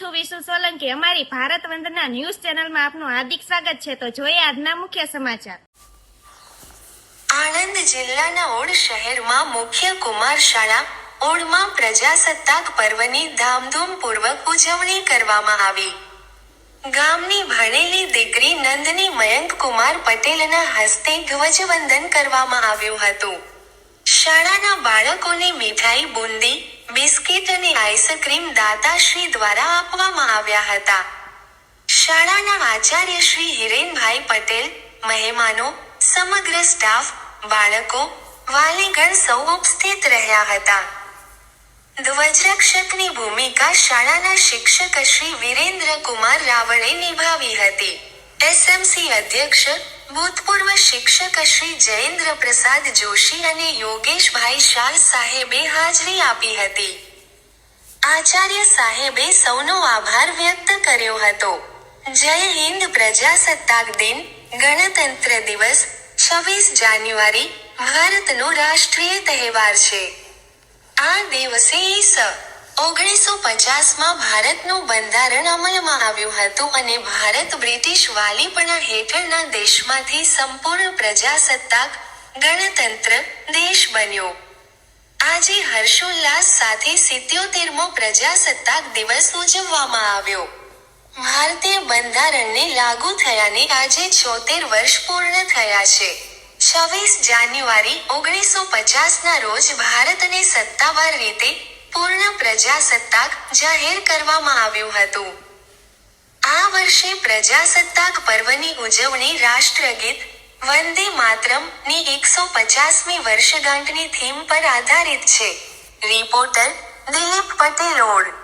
છું વિશુ સોલંકી. અમારી ભારત વંદના ન્યૂઝ ચેનલમાં આપનું હાર્દિક સ્વાગત છે. તો જોઈએ આજના મુખ્ય સમાચાર. આણંદ જિલ્લાના ઓડ શહેરમાં મુખ્ય કુમાર શાળા ઓડમાં પ્રજાસત્તાક પર્વની ધામધૂમપૂર્વક ઉજવણી કરવામાં આવી. ગામની ભણેલી દીકરી નંદની મયંક કુમાર પટેલના હસ્તે ધ્વજવંદન કરવામાં આવ્યું હતું. શાળાના બાળકોને મીઠાઈ, બુંદી બિસ્કિટ અને આઈસ્ક્રીમ દાતાશ્રી દ્વારા આપવામાં આવ્યા હતા. શાળાના આચાર્ય શ્રી હિરેનભાઈ પટેલ, મહેમાનો, સમગ્ર સ્ટાફ, બાળકો, વાલીગણ સૌ ઉપસ્થિત રહ્યા હતા. ધ્વજરક્ષકની ભૂમિકા શાળાના શિક્ષક શ્રી વિરેન્દ્ર કુમાર રાવળે નિભાવી હતી. એસએમસી અધ્યક્ષ ભૂતપૂર્વ શિક્ષક શ્રી જયેન્દ્ર પ્રસાદ જોશી અને યોગેશભાઈ શાહ સાહેબે હાજરી આપી હતી. આચાર્ય સાહેબે સૌનો આભાર વ્યક્ત કર્યો હતો. જય હિન્દ પ્રજાસત્તાક દિન, ગણતંત્ર દિવસ, છવ્વીસ જાન્યુઆરી, ભારતનો રાષ્ટ્રીય તહેવાર છે. આ દિવસે ઈસ ઓગણીસો પચાસમાં ભારતનું બંધારણ અમલમાં આવ્યું હતું અને ભારત બ્રિટિશ વાલીપણા હેઠળના દેશમાંથી સંપૂર્ણ પ્રજાસત્તાક ગણતંત્ર દેશ બન્યો. આજે હર્ષોલ્લાસ સાથે સિત્યોતેરમો પ્રજાસત્તાક દિવસ ઉજવવામાં આવ્યો. ભારતીય બંધારણને લાગુ થયાને આજે છોતેર વર્ષ પૂર્ણ થયા છે. છવ્વીસ જાન્યુઆરી ઓગણીસો પચાસના રોજ ભારતને સત્તાવાર રીતે પૂર્ણ પ્રજાસત્તાક જાહેર કરવામાં આવ્યું હતું. આ વર્ષે પ્રજાસત્તાક પર્વની ઉજવણી રાષ્ટ્રગીત વંદે માતરમની એકસો પચાસમી વર્ષગાંઠની થીમ પર આધારિત છે. Reporter Dilip Patel odd